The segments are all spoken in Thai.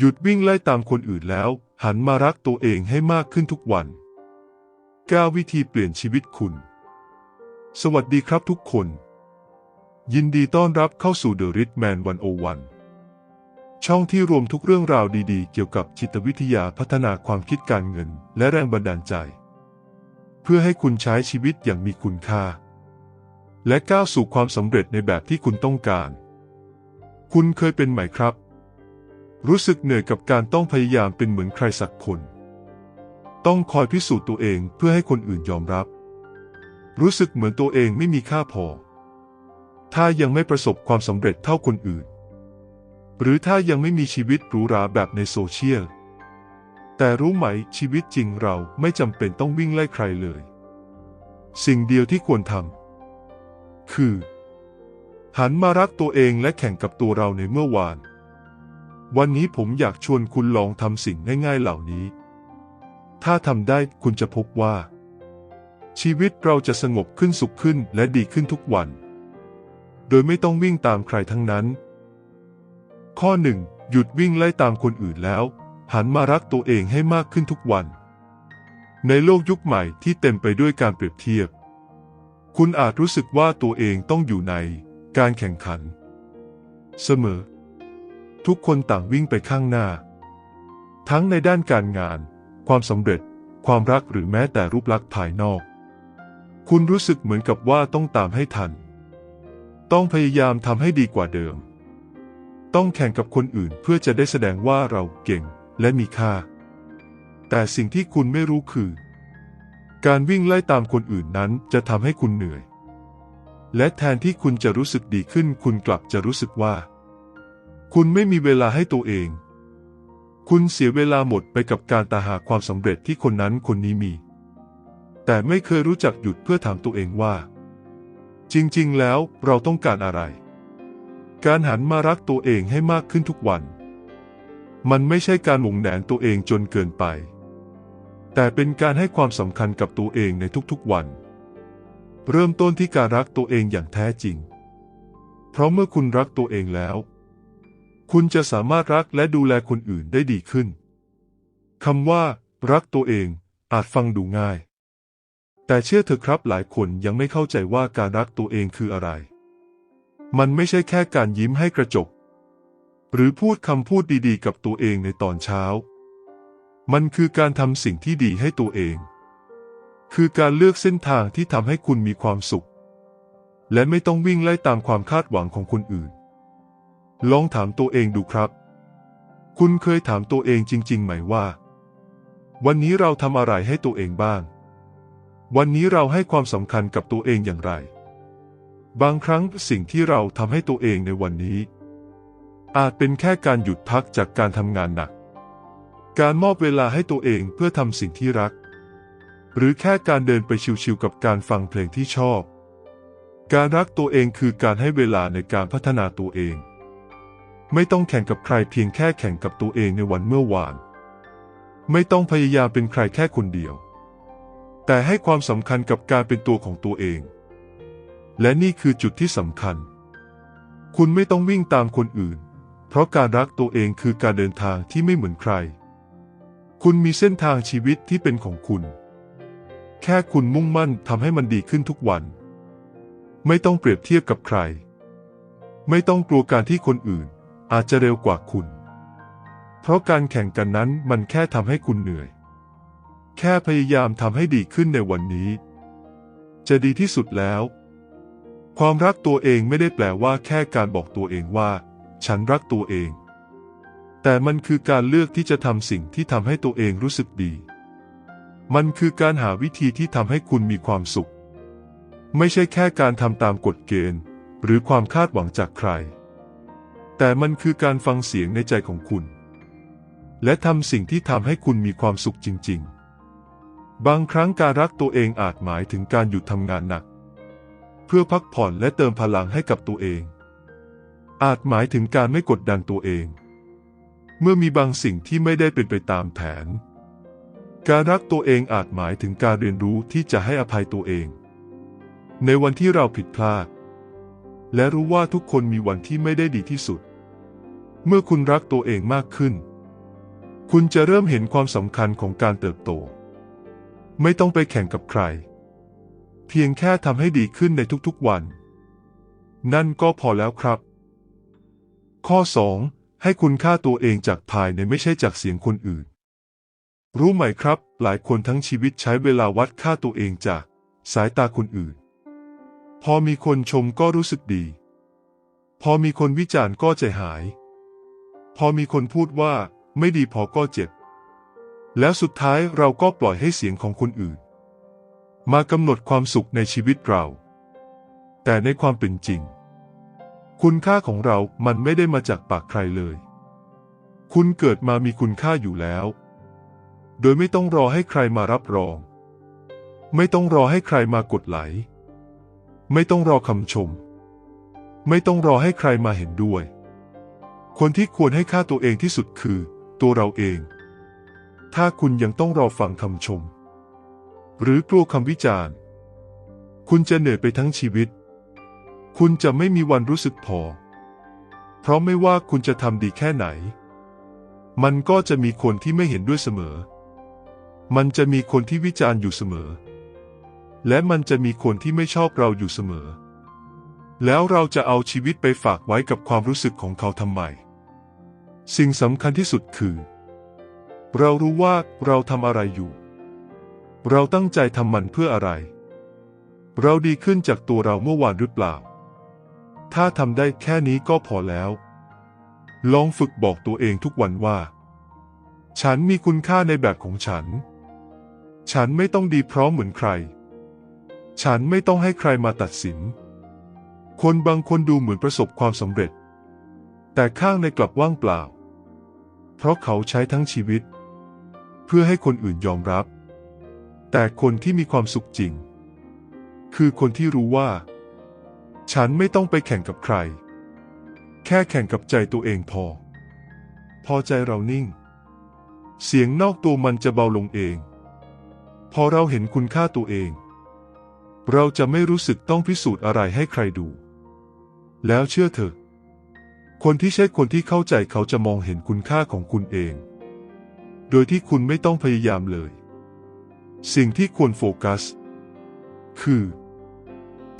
หยุดวิ่งไล่ตามคนอื่นแล้ว หันมารักตัวเองให้มากขึ้นทุกวัน 9 วิธีเปลี่ยนชีวิตคุณ สวัสดีครับทุกคน ยินดีต้อนรับเข้าสู่ The Rich Man 101 ช่องที่รวมทุกเรื่องราวดีๆ เกี่ยวกับจิตวิทยาพัฒนาความคิดการเงิน และแรงบันดาลใจ เพื่อให้คุณใช้ชีวิตอย่างมีคุณค่า และก้าวสู่ความสำเร็จในแบบที่คุณต้องการ คุณเคยเป็นไหมครับ รู้สึกเหนื่อยกับการต้องพยายามเป็นเหมือนใครสักคน ต้องคอยพิสูจน์ตัวเองเพื่อให้คนอื่นยอมรับ รู้สึกเหมือนตัวเองไม่มีค่าพอ ถ้ายังไม่ประสบความสำเร็จเท่าคนอื่น หรือถ้ายังไม่มีชีวิตหรูหราแบบในโซเชียล แต่รู้ไหมชีวิตจริงเราไม่จำเป็นต้องวิ่งไล่ใครเลย สิ่งเดียวที่ควรทำคือ หันมารักตัวเองและแข่งกับตัวเราในเมื่อวาน วันนี้ผมอยากชวนคุณลองทำสิ่งง่ายๆเหล่านี้ ถ้าทำได้คุณจะพบว่า ชีวิตเราจะสงบขึ้นสุขขึ้นและดีขึ้นทุกวัน โดยไม่ต้องวิ่งตามใครทั้งนั้น ข้อหนึ่งหยุดวิ่งไล่ตามคนอื่นแล้ว หันมารักตัวเองให้มากขึ้นทุกวัน ในโลกยุคใหม่ที่เต็มไปด้วยการเปรียบเทียบ คุณอาจรู้สึกว่าตัวเองต้องอยู่ในการแข่งขัน เสมอ ทุกคนต่างวิ่งไปข้างหน้า ทั้งในด้านการงาน ความสำเร็จ ความรักหรือแม้แต่รูปลักษณ์ภายนอก คุณรู้สึกเหมือนกับว่าต้องตามให้ทัน ต้องพยายามทำให้ดีกว่าเดิม ต้องแข่งกับคนอื่นเพื่อจะได้แสดงว่าเราเก่งและมีค่า แต่สิ่งที่คุณไม่รู้คือ การวิ่งไล่ตามคนอื่นนั้นจะทำให้คุณเหนื่อย และแทนที่คุณจะรู้สึกดีขึ้น คุณกลับจะรู้สึกว่า คุณไม่มีเวลาให้ตัวเอง คุณเสียเวลาหมดไปกับการตาหาความสำเร็จที่คนนั้นคนนี้มี แต่ไม่เคยรู้จักหยุดเพื่อถามตัวเองว่า จริงๆ แล้วเราต้องการอะไร การหันมารักตัวเองให้มากขึ้นทุกวัน มันไม่ใช่การหวงแหนตัวเองจนเกินไป แต่เป็นการให้ความสำคัญกับตัวเองในทุกๆวัน เริ่มต้นที่การรักตัวเองอย่างแท้จริง เพราะเมื่อคุณรักตัวเองแล้ว คุณจะสามารถรักและดูแลคนอื่นได้ดีขึ้น คำว่า รักตัวเองอาจฟังดูง่าย แต่เชื่อเถอะครับหลายคนยังไม่เข้าใจว่าการรักตัวเองคืออะไร มันไม่ใช่แค่การยิ้มให้กระจก หรือพูดคำพูดดีๆ กับตัวเองในตอนเช้า มันคือการทำสิ่งที่ดีให้ตัวเอง คือการเลือกเส้นทางที่ทำให้คุณมีความสุข และไม่ต้องวิ่งไล่ตามความคาดหวังของคนอื่น ลองถามตัวเองดูครับ คุณเคยถามตัวเองจริง ๆ ไหมว่า วันนี้เราทำอะไรให้ตัวเองบ้าง วันนี้เราให้ความสำคัญกับตัวเองอย่างไร บางครั้งสิ่งที่เราทำให้ตัวเองในวันนี้ อาจเป็นแค่การหยุดพักจากการทำงานหนัก การมอบเวลาให้ตัวเองเพื่อทำสิ่งที่รัก หรือแค่การเดินไปชิวๆกับการฟังเพลงที่ชอบ การรักตัวเองคือการให้เวลาในการพัฒนาตัวเอง ไม่ต้องแข่งกับใครเพียงแค่แข่งกับตัวเองในวันเมื่อวาน ไม่ต้องพยายามเป็นใครแค่คนเดียว แต่ให้ความสำคัญกับการเป็นตัวของตัวเอง และนี่คือจุดที่สำคัญ คุณไม่ต้องวิ่งตามคนอื่น เพราะการรักตัวเองคือการเดินทางที่ไม่เหมือนใคร คุณมีเส้นทางชีวิตที่เป็นของคุณ แค่คุณมุ่งมั่นทำให้มันดีขึ้นทุกวัน ไม่ต้องเปรียบเทียบกับใคร ไม่ต้องกลัวการที่คนอื่น อาจจะเร็วกว่าคุณ เพราะการแข่งกันนั้นมันแค่ทำให้คุณเหนื่อย แค่พยายามทำให้ดีขึ้นในวันนี้ จะดีที่สุดแล้ว ความรักตัวเองไม่ได้แปลว่าแค่การบอกตัวเองว่า ฉันรักตัวเอง แต่มันคือการเลือกที่จะทำสิ่งที่ทำให้ตัวเองรู้สึกดี มันคือการหาวิธีที่ทำให้คุณมีความสุข ไม่ใช่แค่การทำตามกฎเกณฑ์ หรือความคาดหวังจากใคร แต่มันคือการฟังเสียงในใจของคุณ และทำสิ่งที่ทำให้คุณมีความสุขจริง ๆ บางครั้งการรักตัวเองอาจหมายถึงการหยุดทำงานหนัก เพื่อพักผ่อนและเติมพลังให้กับตัวเอง อาจหมายถึงการไม่กดดันตัวเอง เมื่อมีบางสิ่งที่ไม่ได้เป็นไปตามแผน การรักตัวเองอาจหมายถึงการเรียนรู้ที่จะให้อภัยตัวเอง ในวันที่เราผิดพลาด และรู้ว่าทุกคนมีวันที่ไม่ได้ดีที่สุด เมื่อคุณรักตัวเองมากขึ้น คุณจะเริ่มเห็นความสำคัญของการเติบโต ไม่ต้องไปแข่งกับใคร เพียงแค่ทำให้ดีขึ้นในทุกๆวัน นั่นก็พอแล้วครับ ข้อ 2. ให้คุณค่าตัวเองจากภายในไม่ใช่จากเสียงคนอื่น รู้ไหมครับ หลายคนทั้งชีวิตใช้เวลาวัดค่าตัวเองจากสายตาคนอื่น พอมีคนชมก็รู้สึกดี พอมีคนวิจารณ์ก็ใจหาย พอมีคนพูดว่าไม่ดีพอก็เจ็บ แล้วสุดท้ายเราก็ปล่อยให้เสียงของคนอื่น มากำหนดความสุขในชีวิตเรา แต่ในความเป็นจริง คุณค่าของเรามันไม่ได้มาจากปากใครเลย คุณเกิดมามีคุณค่าอยู่แล้ว โดยไม่ต้องรอให้ใครมารับรอง ไม่ต้องรอให้ใครมากดไหล ไม่ต้องรอคำชม ไม่ต้องรอให้ใครมาเห็นด้วย คนที่ควรให้ค่าตัวเองที่สุดคือ ตัวเราเอง ถ้าคุณยังต้องรอฟังคำชม หรือกลัวคำวิจารณ์ คุณจะเหนื่อยไปทั้งชีวิต คุณจะไม่มีวันรู้สึกพอ เพราะไม่ว่าคุณจะทำดีแค่ไหน มันก็จะมีคนที่ไม่เห็นด้วยเสมอ มันจะมีคนที่วิจารณ์อยู่เสมอ และมันจะมีคนที่ไม่ชอบเราอยู่เสมอแล้วเราจะเอาชีวิตไปฝากไว้กับความรู้สึกของเขาทำไม สิ่งสำคัญที่สุดคือ เรารู้ว่าเราทำอะไรอยู่ เราตั้งใจทำมันเพื่ออะไร เราดีขึ้นจากตัวเราเมื่อวานหรือเปล่า ถ้าทำได้แค่นี้ก็พอแล้ว ลองฝึกบอกตัวเองทุกวันว่า ฉันมีคุณค่าในแบบของฉัน ฉันไม่ต้องดีพร้อมเหมือนใคร ฉันไม่ต้องให้ใครมาตัดสิน คนบางคนดูเหมือนประสบความสำเร็จแต่ข้างในกลับว่างเปล่า เพราะเขาใช้ทั้งชีวิต เพื่อให้คนอื่นยอมรับ แต่คนที่มีความสุขจริง คือคนที่รู้ว่า ฉันไม่ต้องไปแข่งกับใคร แค่แข่งกับใจตัวเองพอ พอใจเรานิ่ง เสียงนอกตัวมันจะเบาลงเอง พอเราเห็นคุณค่าตัวเอง เราจะไม่รู้สึกต้องพิสูจน์อะไรให้ใครดู แล้วเชื่อเถอะ คนที่ใช่คนที่เข้าใจเขาจะมองเห็นคุณค่าของคุณเอง โดยที่คุณไม่ต้องพยายามเลย สิ่งที่ควรโฟกัส คือ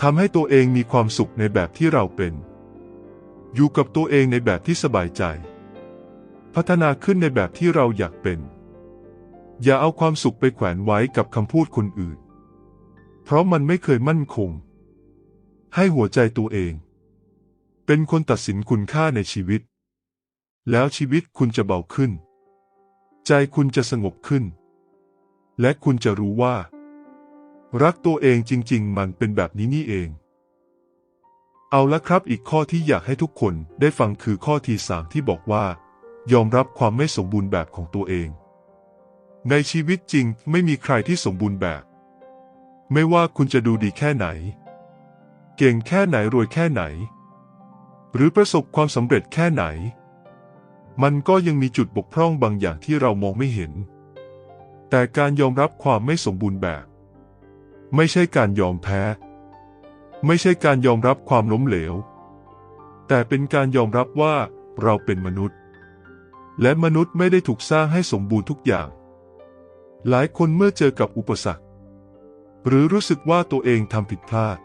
ทำให้ตัวเองมีความสุขในแบบที่เราเป็น อยู่กับตัวเองในแบบที่สบายใจ พัฒนาขึ้นในแบบที่เราอยากเป็น อย่าเอาความสุขไปแขวนไว้กับคำพูดคนอื่น เพราะมันไม่เคยมั่นคง ให้หัวใจตัวเอง เป็นคนตัดสินคุณค่าในชีวิต แล้วชีวิตคุณจะเบาขึ้น ใจคุณจะสงบขึ้น และคุณจะรู้ว่า รักตัวเองจริง ๆ มันเป็นแบบนี้นี่เอง เอาละครับอีกข้อที่อยากให้ทุกคนได้ฟังคือข้อที่สามที่บอกว่า ยอมรับความไม่สมบูรณ์แบบของตัวเอง ในชีวิตจริงไม่มีใครที่สมบูรณ์แบบ ไม่ว่าคุณจะดูดีแค่ไหน เก่งแค่ไหนรวยแค่ไหน หรือประสบความสำเร็จแค่ไหน มันก็ยังมีจุดบกพร่องบางอย่างที่เรามองไม่เห็น แต่การยอมรับความไม่สมบูรณ์แบบ ไม่ใช่การยอมแพ้ ไม่ใช่การยอมรับความล้มเหลว แต่เป็นการยอมรับว่าเราเป็นมนุษย์ และมนุษย์ไม่ได้ถูกสร้างให้สมบูรณ์ทุกอย่าง หลายคนเมื่อเจอกับอุปสรรค หรือรู้สึกว่าตัวเองทำผิดพลาด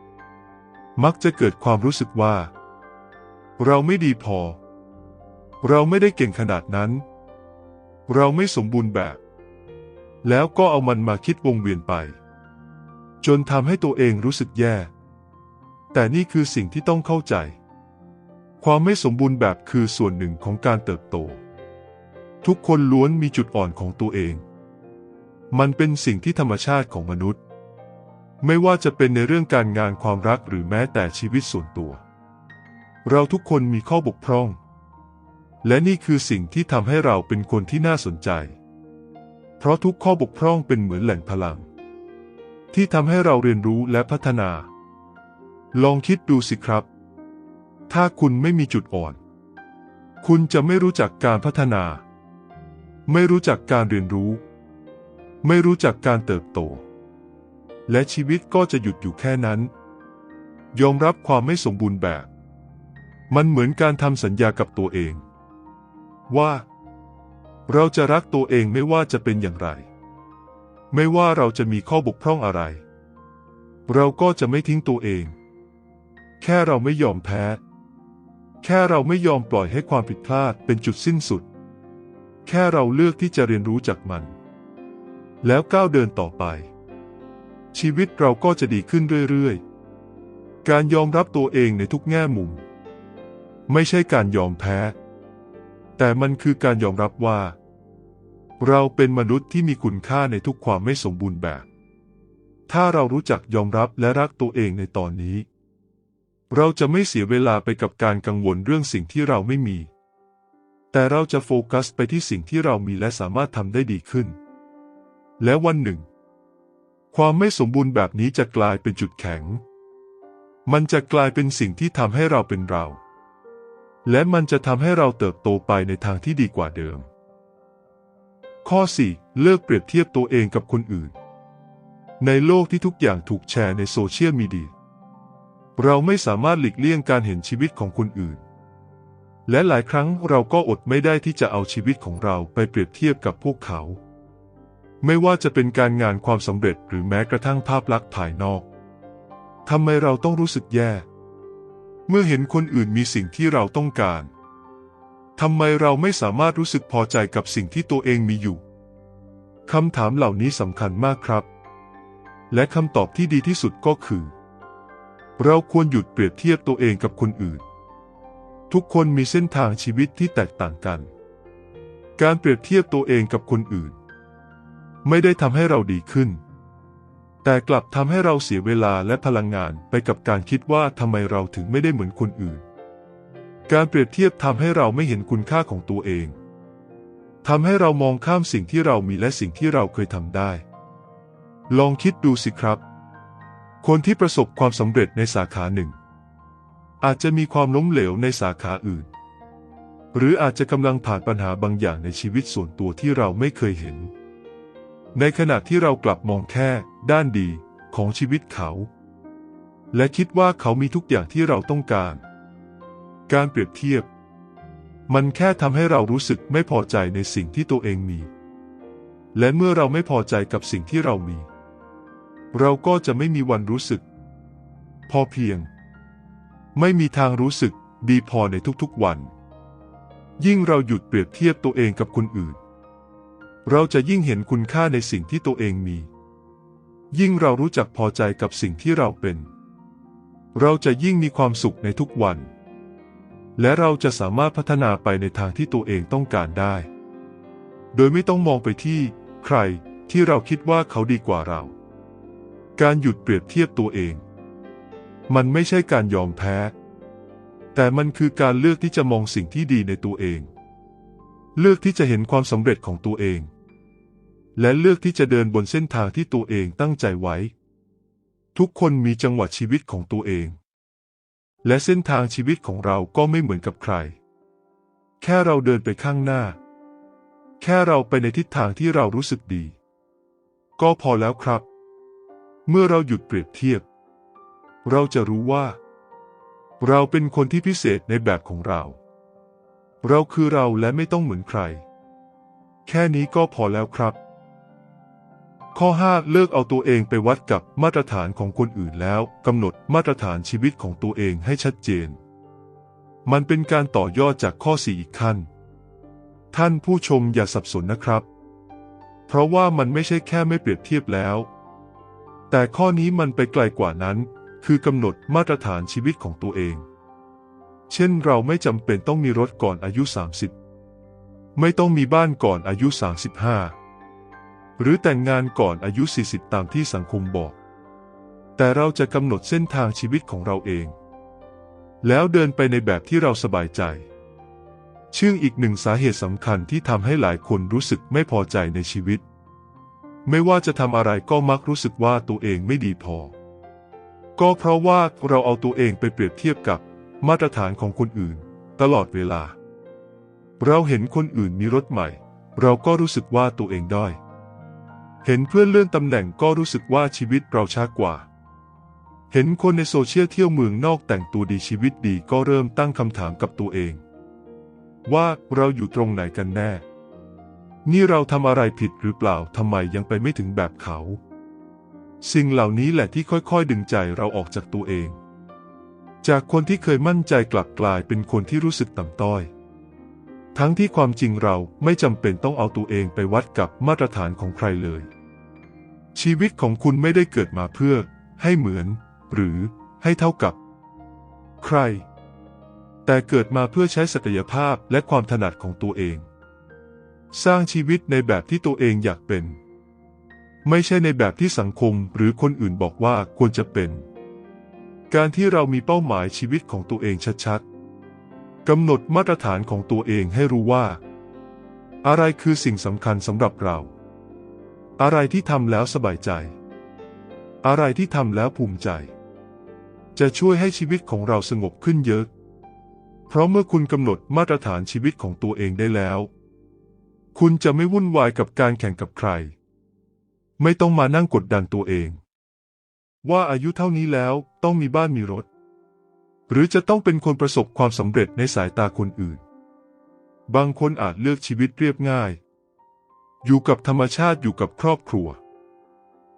มักจะเกิดความรู้สึกว่า เราไม่ดีพอ เราไม่ได้เก่งขนาดนั้น เราไม่สมบูรณ์แบบ แล้วก็เอามันมาคิดวงเวียนไป จนทำให้ตัวเองรู้สึกแย่ แต่นี่คือสิ่งที่ต้องเข้าใจ ความไม่สมบูรณ์แบบคือส่วนหนึ่งของการเติบโต ทุกคนล้วนมีจุดอ่อนของตัวเอง มันเป็นสิ่งที่ธรรมชาติของมนุษย์ ไม่ว่าจะเป็นในเรื่องการงานความรักหรือแม้แต่ชีวิตส่วนตัว เราทุกคนมีข้อบกพร่อง และนี่คือสิ่งที่ทำให้เราเป็นคนที่น่าสนใจ เพราะทุกข้อบกพร่องเป็นเหมือนแหล่งพลัง ที่ทำให้เราเรียนรู้และพัฒนา ลองคิดดูสิครับ ถ้าคุณไม่มีจุดอ่อน คุณจะไม่รู้จักการพัฒนา ไม่รู้จักการเรียนรู้ ไม่รู้จักการเติบโต และชีวิตก็จะหยุดอยู่แค่นั้น ยอมรับความไม่สมบูรณ์แบบ มันเหมือนการทำสัญญากับตัวเอง ว่า เราจะรักตัวเองไม่ว่าจะเป็นอย่างไร ไม่ว่าเราจะมีข้อบกพร่องอะไร เราก็จะไม่ทิ้งตัวเอง แค่เราไม่ยอมแพ้ แค่เราไม่ยอมปล่อยให้ความผิดพลาดเป็นจุดสิ้นสุด แค่เราเลือกที่จะเรียนรู้จากมัน แล้วก้าวเดินต่อไป ชีวิตเราก็จะดีขึ้นเรื่อยๆ การยอมรับตัวเองในทุกแง่มุม ไม่ใช่การยอมแพ้ แต่มันคือการยอมรับว่า เราเป็นมนุษย์ที่มีคุณค่าในทุกความไม่สมบูรณ์แบบ ถ้าเรารู้จักยอมรับและรักตัวเองในตอนนี้ เราจะไม่เสียเวลาไปกับการกังวลเรื่องสิ่งที่เราไม่มี แต่เราจะโฟกัสไปที่สิ่งที่เรามีและสามารถทำได้ดีขึ้น และวันหนึ่ง ความไม่สมบูรณ์แบบนี้จะกลายเป็นจุดแข็ง มันจะกลายเป็นสิ่งที่ทำให้เราเป็นเรา และมันจะทำให้เราเติบโตไปในทางที่ดีกว่าเดิม ข้อ 4 เลิกเปรียบเทียบตัวเองกับคนอื่น ในโลกที่ทุกอย่างถูกแชร์ในโซเชียลมีเดีย เราไม่สามารถหลีกเลี่ยงการเห็นชีวิตของคนอื่น และหลายครั้งเราก็อดไม่ได้ที่จะเอาชีวิตของเราไปเปรียบเทียบกับพวกเขา ไม่ว่าจะเป็นการงานความสำเร็จหรือแม้กระทั่งภาพลักษณ์ภายนอกทำไมเราต้องรู้สึกแย่ เมื่อเห็นคนอื่นมีสิ่งที่เราต้องการ ทำไมเราไม่สามารถรู้สึกพอใจกับสิ่งที่ตัวเองมีอยู่ คำถามเหล่านี้สำคัญมากครับ และคำตอบที่ดีที่สุดก็คือ เราควรหยุดเปรียบเทียบตัวเองกับคนอื่น ทุกคนมีเส้นทางชีวิตที่แตกต่างกัน การเปรียบเทียบตัวเองกับคนอื่น ไม่ได้ทำให้เราดีขึ้น แต่กลับทำให้เราเสียเวลาและพลังงานไปกับการคิดว่าทำไมเราถึงไม่ได้เหมือนคนอื่น การเปรียบเทียบทำให้เราไม่เห็นคุณค่าของตัวเองทำให้เรามองข้ามสิ่งที่เรามีและสิ่งที่เราเคยทำได้ ลองคิดดูสิครับ คนที่ประสบความสำเร็จในสาขาหนึ่ง อาจจะมีความล้มเหลวในสาขาอื่น หรืออาจจะกำลังผ่านปัญหาบางอย่างในชีวิตส่วนตัวที่เราไม่เคยเห็น ในขณะที่เรากลับมองแค่ด้านดีของชีวิตเขา และคิดว่าเขามีทุกอย่างที่เราต้องการ การเปรียบเทียบ มันแค่ทำให้เรารู้สึกไม่พอใจในสิ่งที่ตัวเองมี และเมื่อเราไม่พอใจกับสิ่งที่เรามี เราก็จะไม่มีวันรู้สึก พอเพียง ไม่มีทางรู้สึกดีพอในทุกๆวัน ยิ่งเราหยุดเปรียบเทียบตัวเองกับคนอื่น เราจะยิ่งเห็นคุณค่าในสิ่งที่ตัวเองมี ยิ่งเรารู้จักพอใจกับสิ่งที่เราเป็น เราจะยิ่งมีความสุขในทุกวัน และเราจะสามารถพัฒนาไปในทางที่ตัวเองต้องการได้ โดยไม่ต้องมองไปที่ ใครที่เราคิดว่าเขาดีกว่าเรา การหยุดเปรียบเทียบตัวเอง มันไม่ใช่การยอมแพ้ แต่มันคือการเลือกที่จะมองสิ่งที่ดีในตัวเองเลือกที่จะเห็นความสำเร็จของตัวเอง และเลือกที่จะเดินบนเส้นทางที่ตัวเองตั้งใจไว้ ทุกคนมีจังหวะชีวิตของตัวเอง และเส้นทางชีวิตของเราก็ไม่เหมือนกับใคร แค่เราเดินไปข้างหน้า แค่เราไปในทิศทางที่เรารู้สึกดี ก็พอแล้วครับ เมื่อเราหยุดเปรียบเทียบ เราจะรู้ว่า เราเป็นคนที่พิเศษในแบบของเรา เราคือเราและไม่ต้องเหมือนใคร แค่นี้ก็พอแล้วครับ ข้อ 5 เลิกเอาตัวเองไปวัดกับมาตรฐานของคนอื่นแล้วกำหนดมาตรฐานชีวิตของตัวเองให้ชัดเจน มันเป็นการต่อยอดจากข้อ 4 อีกขั้น ท่านผู้ชมอย่าสับสนนะครับ เพราะว่ามันไม่ใช่แค่ไม่เปรียบเทียบแล้ว แต่ข้อนี้มันไปไกลกว่านั้น คือกำหนดมาตรฐานชีวิตของตัวเอง เช่นเราไม่จำเป็นต้องมีรถก่อนอายุ 30 ไม่ต้องมีบ้านก่อนอายุ 35 หรือแต่งงานก่อนอายุ 40 ตามที่สังคมบอก แต่เราจะกำหนดเส้นทางชีวิตของเราเอง แล้วเดินไปในแบบที่เราสบายใจ ชื่ออีกหนึ่งสาเหตุสำคัญที่ทำให้หลายคนรู้สึกไม่พอใจในชีวิต ไม่ว่าจะทำอะไรก็มักรู้สึกว่าตัวเองไม่ดีพอ ก็เพราะว่าเราเอาตัวเองไปเปรียบเทียบกับมาตรฐานของคนอื่น ตลอดเวลา เราเห็นคนอื่นมีรถใหม่ เราก็รู้สึกว่าตัวเองด้อย เห็นเพื่อนเลื่อนตำแหน่งก็รู้สึกว่าชีวิตเราช้ากว่า เห็นคนในโซเชียลเที่ยวเมืองนอกแต่งตัวดีชีวิตดีก็เริ่มตั้งคำถามกับตัวเอง ว่าเราอยู่ตรงไหนกันแน่ นี่เราทำอะไรผิดหรือเปล่าทำไมยังไปไม่ถึงแบบเขา สิ่งเหล่านี้แหละที่ค่อยๆ ดึงใจเราออกจากตัวเอง จากคนที่เคยมั่นใจกลับกลายเป็นคนที่รู้สึกต่ำต้อย ทั้งที่ความจริงเราไม่จำเป็นต้องเอาตัวเองไปวัดกับมาตรฐานของใครเลย ชีวิตของคุณไม่ได้เกิดมาเพื่อ ให้เหมือน หรือให้เท่ากับ ใคร แต่เกิดมาเพื่อใช้ศักยภาพและความถนัดของตัวเอง สร้างชีวิตในแบบที่ตัวเองอยากเป็น ไม่ใช่ในแบบที่สังคมหรือคนอื่นบอกว่าควรจะเป็น การที่เรามีเป้าหมายชีวิตของตัวเองชัดๆ กำหนดมาตรฐานของตัวเองให้รู้ว่า อะไรคือสิ่งสำคัญสำหรับเรา อะไรที่ทำแล้วสบายใจ อะไรที่ทำแล้วภูมิใจ จะช่วยให้ชีวิตของเราสงบขึ้นเยอะ เพราะเมื่อคุณกำหนดมาตรฐานชีวิตของตัวเองได้แล้ว คุณจะไม่วุ่นวายกับการแข่งกับใคร ไม่ต้องมานั่งกดดันตัวเอง ว่าอายุเท่านี้แล้วต้องมีบ้านมีรถ หรือจะต้องเป็นคนประสบความสำเร็จในสายตาคนอื่น บางคนอาจเลือกชีวิตเรียบง่าย อยู่กับธรรมชาติอยู่กับครอบครัว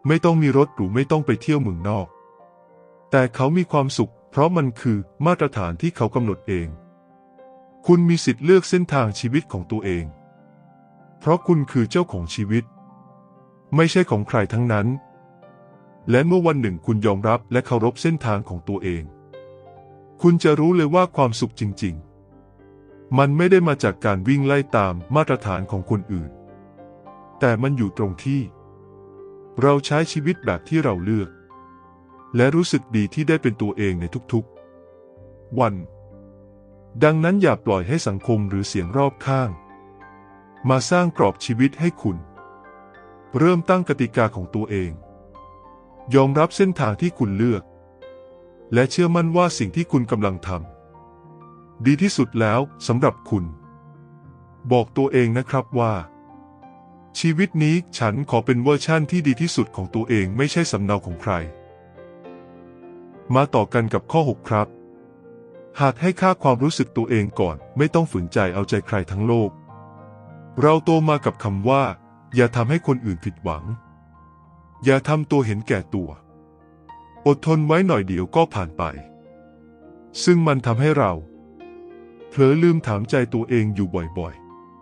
ไม่ต้องมีรถหรือไม่ต้องไปเที่ยวเมืองนอก แต่เขามีความสุข เพราะมันคือมาตรฐานที่เขากำหนดเอง คุณมีสิทธิ์เลือกเส้นทางชีวิตของตัวเอง เพราะคุณคือเจ้าของชีวิต ไม่ใช่ของใครทั้งนั้น และเมื่อวันหนึ่งคุณยอมรับและเคารพเส้นทางของตัวเอง คุณจะรู้เลยว่าความสุขจริง ๆ มันไม่ได้มาจากการวิ่งไล่ตามมาตรฐานของคนอื่น แต่มันอยู่ตรงที่ เราใช้ชีวิตแบบที่เราเลือก และรู้สึกดีที่ได้เป็นตัวเองในทุกๆ วัน ดังนั้นอย่าปล่อยให้สังคมหรือเสียงรอบข้าง มาสร้างกรอบชีวิตให้คุณ เริ่มตั้งกติกาของตัวเอง ยอมรับเส้นทางที่คุณเลือก และเชื่อมั่นว่าสิ่งที่คุณกำลังทำดีที่สุดแล้วสำหรับคุณ บอกตัวเองนะครับว่า ชีวิตนี้ฉันขอเป็นเวอร์ชั่นที่ดีที่สุดของตัวเองไม่ใช่สำเนาของใคร มาต่อกันกับข้อ 6 ครับ หากให้ค่าความรู้สึกตัวเองก่อน ไม่ต้องฝืนใจเอาใจใครทั้งโลก เราโตมากับคำว่า อย่าทำให้คนอื่นผิดหวัง อย่าทำตัวเห็นแก่ตัว อดทนไว้หน่อยเดี๋ยวก็ผ่านไป ซึ่งมันทำให้เราเผลอลืมถามใจตัวเองอยู่บ่อย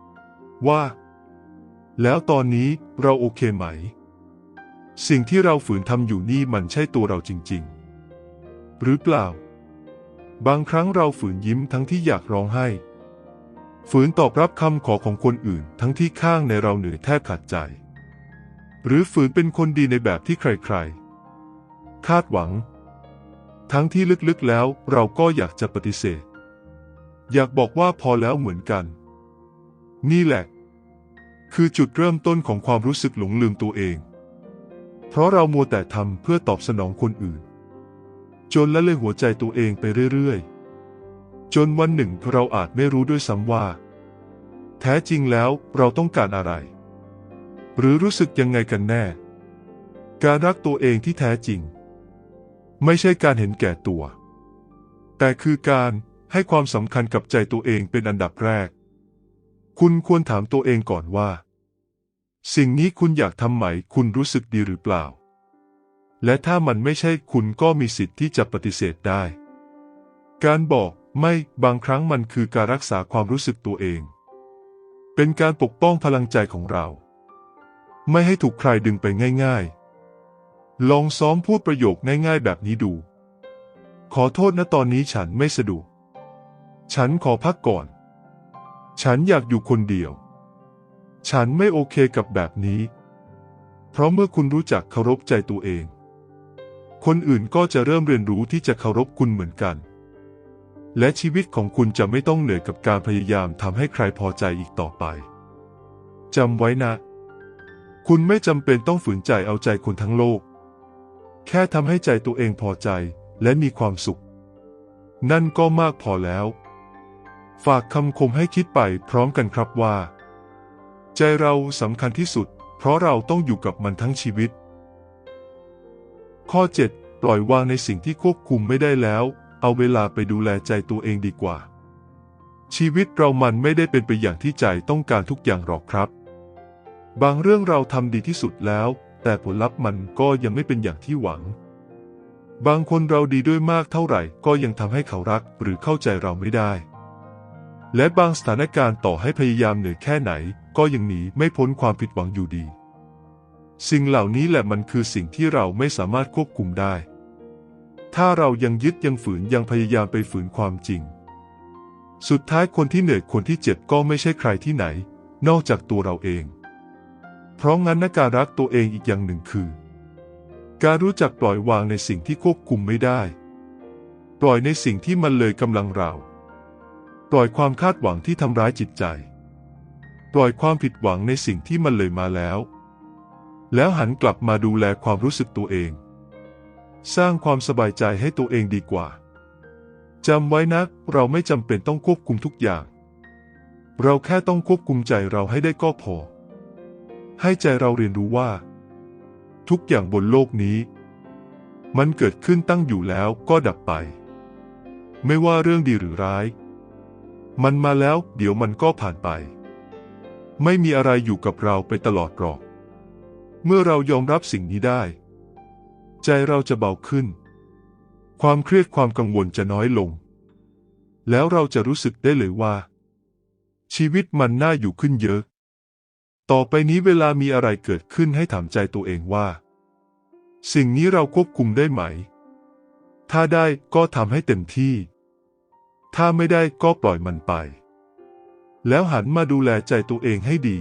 ๆ ว่า แล้วตอนนี้เราโอเคไหม สิ่งที่เราฝืนทำอยู่นี่มันใช่ตัวเราจริงๆ หรือเปล่า บางครั้งเราฝืนยิ้มทั้งที่อยากร้องไห้ ฝืนตอบรับคำขอของคนอื่น ทั้งที่ข้างในเราเหนื่อยแทบขาดใจ หรือฝืนเป็นคนดีในแบบที่ใครๆ คาดหวัง ทั้งที่ลึกๆแล้วเราก็อยากจะปฏิเสธ อยากบอกว่าพอแล้วเหมือนกัน นี่แหละ คือจุดเริ่มต้นของความรู้สึกหลงลืมตัวเอง เพราะเรามัวแต่ทำเพื่อตอบสนองคนอื่น จนละเลยหัวใจตัวเองไปเรื่อยๆ จนวันหนึ่งเราอาจไม่รู้ด้วยซ้ำว่า แท้จริงแล้วเราต้องการอะไร หรือรู้สึกยังไงกันแน่การรักตัวเองที่แท้จริง ไม่ใช่การเห็นแก่ตัว แต่คือการให้ความสำคัญกับใจตัวเองเป็นอันดับแรก คุณควรถามตัวเองก่อนว่า สิ่งนี้คุณอยากทำไหม คุณรู้สึกดีหรือเปล่า และถ้ามันไม่ใช่คุณก็มีสิทธิ์ที่จะปฏิเสธได้ การบอกไม่บางครั้งมันคือการรักษาความรู้สึกตัวเอง เป็นการปกป้องพลังใจของเรา ไม่ให้ถูกใครดึงไปง่าย ๆ ลองซ้อมพูดประโยคง่ายๆแบบนี้ดู ขอโทษนะตอนนี้ฉันไม่สะดวก ฉันขอพักก่อน ฉันอยากอยู่คนเดียว ฉันไม่โอเคกับแบบนี้ เพราะเมื่อคุณรู้จักเคารพใจตัวเอง คนอื่นก็จะเริ่มเรียนรู้ที่จะเคารพคุณเหมือนกัน และชีวิตของคุณจะไม่ต้องเหนื่อยกับการพยายามทำให้ใครพอใจอีกต่อไป จำไว้นะ คุณไม่จำเป็นต้องฝืนใจเอาใจคนทั้งโลก แค่ทำให้ใจตัวเองพอใจและมีความสุข นั่นก็มากพอแล้ว ฝากคำคมให้คิดไปพร้อมกันครับว่า ใจเราสำคัญที่สุด เพราะเราต้องอยู่กับมันทั้งชีวิต ข้อ 7 ปล่อยวางในสิ่งที่ควบคุมไม่ได้แล้ว เอาเวลาไปดูแลใจตัวเองดีกว่า ชีวิตเรามันไม่ได้เป็นไปอย่างที่ใจต้องการทุกอย่างหรอกครับ บางเรื่องเราทำดีที่สุดแล้ว แต่ผลลัพธ์มันก็ยังไม่เป็นอย่างที่หวัง บางคนเราดีด้วยมากเท่าไหร่ก็ยังทำให้เขารักหรือเข้าใจเราไม่ได้ และบางสถานการณ์ต่อให้พยายามเหนื่อยแค่ไหน ก็ยังหนีไม่พ้นความผิดหวังอยู่ดี สิ่งเหล่านี้แหละมันคือสิ่งที่เราไม่สามารถควบคุมได้ ถ้าเรายังยึดยังฝืนยังพยายามไปฝืนความจริง สุดท้ายคนที่เหนื่อยคนที่เจ็บก็ไม่ใช่ใครที่ไหน นอกจากตัวเราเอง เพราะงั้นนการรักตัวเองอีกอย่างหนึ่งคือ การรู้จักปล่อยวางในสิ่งที่ควบคุมไม่ได้ ปล่อยในสิ่งที่มันเลยกำลังเรา ปล่อยความคาดหวังที่ทำร้ายจิตใจ ปล่อยความผิดหวังในสิ่งที่มันเลยมาแล้ว แล้วหันกลับมาดูแลความรู้สึกตัวเอง สร้างความสบายใจให้ตัวเองดีกว่าจำไว้นะเราไม่จำเป็นต้องควบคุมทุกอย่าง เราแค่ต้องควบคุมใจเราให้ได้ก็พอ ให้ใจเราเรียนรู้ว่า ทุกอย่างบนโลกนี้ มันเกิดขึ้นตั้งอยู่แล้วก็ดับไป ไม่ว่าเรื่องดีหรือร้าย มันมาแล้วเดี๋ยวมันก็ผ่านไป ไม่มีอะไรอยู่กับเราไปตลอดหรอก เมื่อเรายอมรับสิ่งนี้ได้ ใจเราจะเบาขึ้น ความเครียดความกังวลจะน้อยลง แล้วเราจะรู้สึกได้เลยว่าชีวิตมันน่าอยู่ขึ้นเยอะ ต่อไปนี้เวลามีอะไรเกิดขึ้นให้ถามใจตัวเองว่า สิ่งนี้เราควบคุมได้ไหม ถ้าได้ก็ทำให้เต็มที่ ถ้าไม่ได้ก็ปล่อยมันไป แล้วหันมาดูแลใจตัวเองให้ดี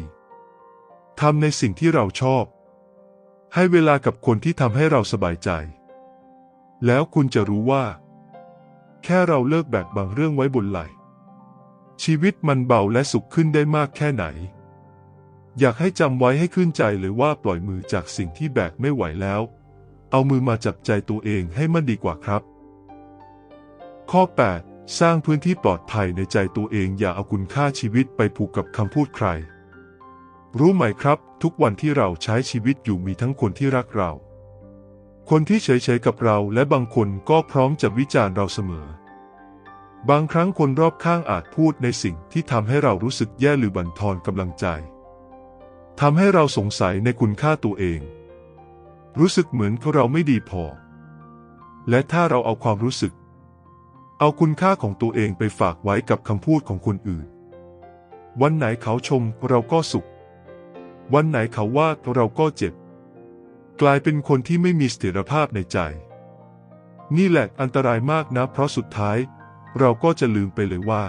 ทำในสิ่งที่เราชอบ ให้เวลากับคนที่ทำให้เราสบายใจ แล้วคุณจะรู้ว่า แค่เราเลิกแบกบางเรื่องไว้บนไหลชีวิตมันเบาและสุขขึ้นได้มากแค่ไหน อยากให้จำไว้ให้ขึ้นใจเลยว่าปล่อยมือจากสิ่งที่แบกไม่ไหวแล้ว เอามือมาจับใจตัวเองให้มันดีกว่าครับ ข้อ 8 สร้างพื้นที่ปลอดภัยในใจตัวเองอย่าเอาคุณค่าชีวิตไปผูกกับคำพูดใคร รู้ไหมครับ ทุกวันที่เราใช้ชีวิตอยู่มีทั้งคนที่รักเรา คนที่เฉยๆกับเราและบางคนก็พร้อมจะวิจารณ์เราเสมอ บางครั้งคนรอบข้างอาจพูดในสิ่งที่ทำให้เรารู้สึกแย่หรือบั่นทอนกำลังใจ ทำให้เราสงสัยในคุณค่าตัวเอง รู้สึกเหมือนเราไม่ดีพอ และถ้าเราเอาความรู้สึก เอาคุณค่าของตัวเองไปฝากไว้กับคำพูดของคนอื่น วันไหนเขาชมเราก็สุข วันไหนเขาว่าเราก็เจ็บ กลายเป็นคนที่ไม่มีเสถียรภาพในใจ นี่แหละอันตรายมากนะ เพราะสุดท้าย เราก็จะลืมไปเลยว่า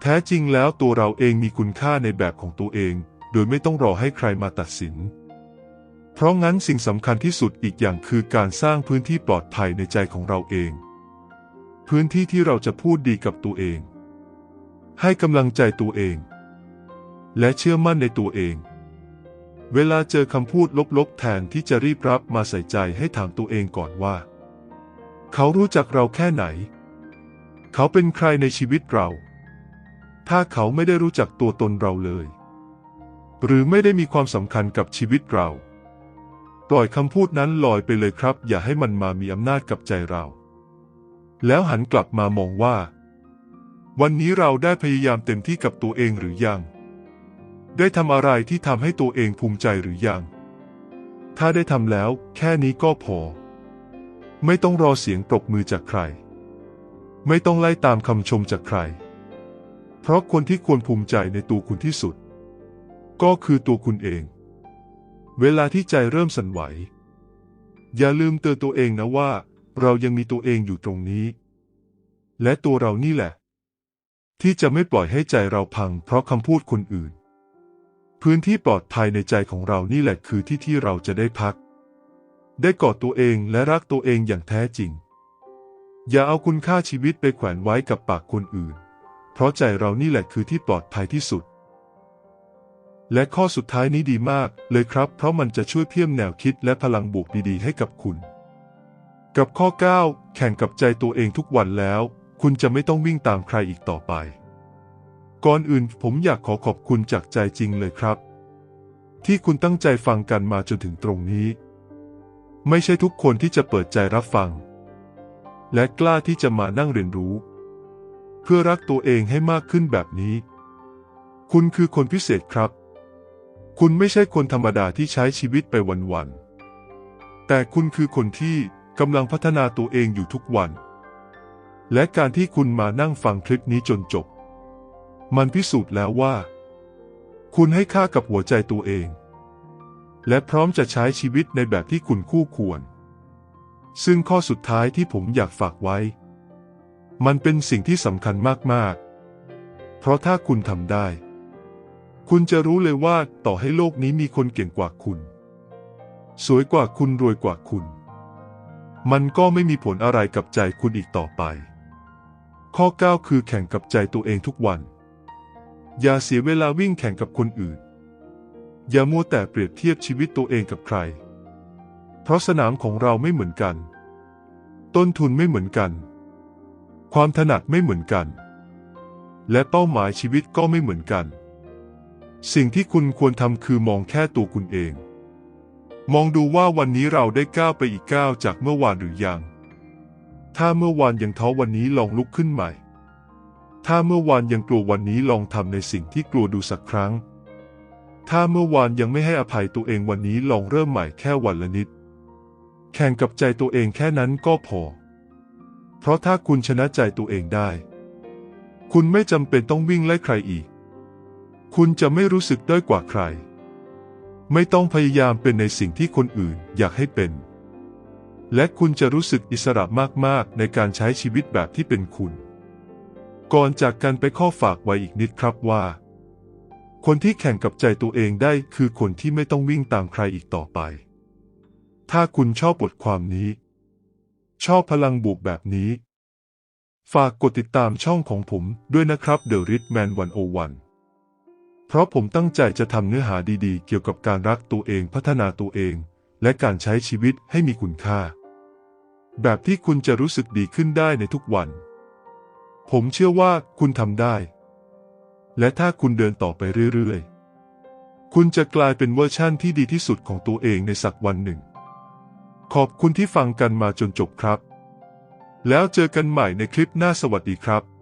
แท้จริงแล้วตัวเราเองมีคุณค่าในแบบของตัวเอง โดยไม่ต้องรอให้ใครมาตัดสิน เพราะงั้นสิ่งสำคัญที่สุดอีกอย่างคือการสร้างพื้นที่ปลอดภัยในใจของเราเอง พื้นที่ที่เราจะพูดดีกับตัวเอง ให้กำลังใจตัวเอง และเชื่อมั่นในตัวเอง เวลาเจอคำพูดลบๆ แทนที่จะรีบรับมาใส่ใจให้ถามตัวเองก่อนว่า เขารู้จักเราแค่ไหน เขาเป็นใครในชีวิตเราถ้าเขาไม่ได้รู้จักตัวตนเราเลย หรือไม่ได้มีความสำคัญกับชีวิตเรา ปล่อยคำพูดนั้นลอยไปเลยครับ อย่าให้มันมามีอำนาจกับใจเรา แล้วหันกลับมามองว่า วันนี้เราได้พยายามเต็มที่กับตัวเองหรือยัง ได้ทำอะไรที่ทำให้ตัวเองภูมิใจหรือยัง ถ้าได้ทำแล้ว แค่นี้ก็พอ ไม่ต้องรอเสียงปรบมือจากใคร ไม่ต้องไล่ตามคำชมจากใคร เพราะคนที่ควรภูมิใจในตัวคุณที่สุด ก็คือตัวคุณเอง เวลาที่ใจเริ่มสั่นไหว อย่าลืมเตือนตัวเองนะว่า เรายังมีตัวเองอยู่ตรงนี้ และตัวเรานี่แหละ ที่จะไม่ปล่อยให้ใจเราพังเพราะคำพูดคนอื่น พื้นที่ปลอดภัยในใจของเรานี่แหละคือที่ที่เราจะได้พัก ได้กอดตัวเองและรักตัวเองอย่างแท้จริง อย่าเอาคุณค่าชีวิตไปแขวนไว้กับปากคนอื่น เพราะใจเรานี่แหละคือที่ปลอดภัยที่สุด และข้อสุดท้ายนี้ดีมากเลยครับ เพราะมันจะช่วยเพิ่มแนวคิดและพลังบวกดีๆ ให้กับคุณ กับข้อ 9 แข่งกับใจตัวเองทุกวันแล้ว คุณจะไม่ต้องวิ่งตามใครอีกต่อไป ก่อนอื่นผมอยากขอขอบคุณจากใจจริงเลยครับ ที่คุณตั้งใจฟังกันมาจนถึงตรงนี้ ไม่ใช่ทุกคนที่จะเปิดใจรับฟัง และกล้าที่จะมานั่งเรียนรู้ เพื่อรักตัวเองให้มากขึ้นแบบนี้ คุณคือคนพิเศษครับ คุณไม่ใช่คนธรรมดาที่ใช้ชีวิตไปวันๆ แต่คุณคือคนที่กำลังพัฒนาตัวเองอยู่ทุกวัน และการที่คุณมานั่งฟังคลิปนี้จนจบ มันพิสูจน์แล้วว่า คุณให้ค่ากับหัวใจตัวเอง และพร้อมจะใช้ชีวิตในแบบที่คุณคู่ควร ซึ่งข้อสุดท้ายที่ผมอยากฝากไว้ มันเป็นสิ่งที่สำคัญมากๆ เพราะถ้าคุณทำได้ คุณจะรู้เลยว่าต่อให้โลกนี้มีคนเก่งกว่าคุณ สวยกว่าคุณรวยกว่าคุณ มันก็ไม่มีผลอะไรกับใจคุณอีกต่อไป ข้อ 9 คือแข่งกับใจตัวเองทุกวัน อย่าเสียเวลาวิ่งแข่งกับคนอื่น อย่ามัวแต่เปรียบเทียบชีวิตตัวเองกับใคร เพราะสนามของเราไม่เหมือนกัน ต้นทุนไม่เหมือนกัน ความถนัดไม่เหมือนกัน และเป้าหมายชีวิตก็ไม่เหมือนกัน สิ่งที่คุณควรทำคือมองแค่ตัวคุณเอง มองดูว่าวันนี้เราได้ก้าวไปอีกก้าวจากเมื่อวานหรือยัง ถ้าเมื่อวานยังท้อวันนี้ลองลุกขึ้นใหม่ ถ้าเมื่อวานยังกลัววันนี้ลองทำในสิ่งที่กลัวดูสักครั้ง ถ้าเมื่อวานยังไม่ให้อภัยตัวเองวันนี้ลองเริ่มใหม่แค่วันละนิด แข่งกับใจตัวเองแค่นั้นก็พอ เพราะถ้าคุณชนะใจตัวเองได้ คุณไม่จำเป็นต้องวิ่งไล่ใครอีก คุณจะไม่รู้สึกด้อยกว่าใคร ไม่ต้องพยายามเป็นในสิ่งที่คนอื่นอยากให้เป็น และคุณจะรู้สึกอิสระมากๆ ในการใช้ชีวิตแบบที่เป็นคุณ ก่อนจากกันไปข้อฝากไว้อีกนิดครับว่า คนที่แข่งกับใจตัวเองได้คือคนที่ไม่ต้องวิ่งตามใครอีกต่อไป ถ้าคุณชอบบทความนี้ ชอบพลังบวกแบบนี้ ฝากกดติดตามช่องของผมด้วยนะครับ The Rich Man 101 ราะผมตั้งใจจะทำเนื้อหาดีๆ เกี่ยวกับการรักตัวเองพัฒนาตัวเอง และการใช้ชีวิตให้มีคุณค่า แบบที่คุณจะรู้สึกดีขึ้นได้ในทุกวัน ผมเชื่อว่าคุณทำได้ และถ้าคุณเดินต่อไปเรื่อยๆ คุณจะกลายเป็นเวอร์ชั่นที่ดีที่สุดของตัวเองในสักวันหนึ่ง ขอบคุณที่ฟังกันมาจนจบครับ แล้วเจอกันใหม่ในคลิปหน้าสวัสดีครับ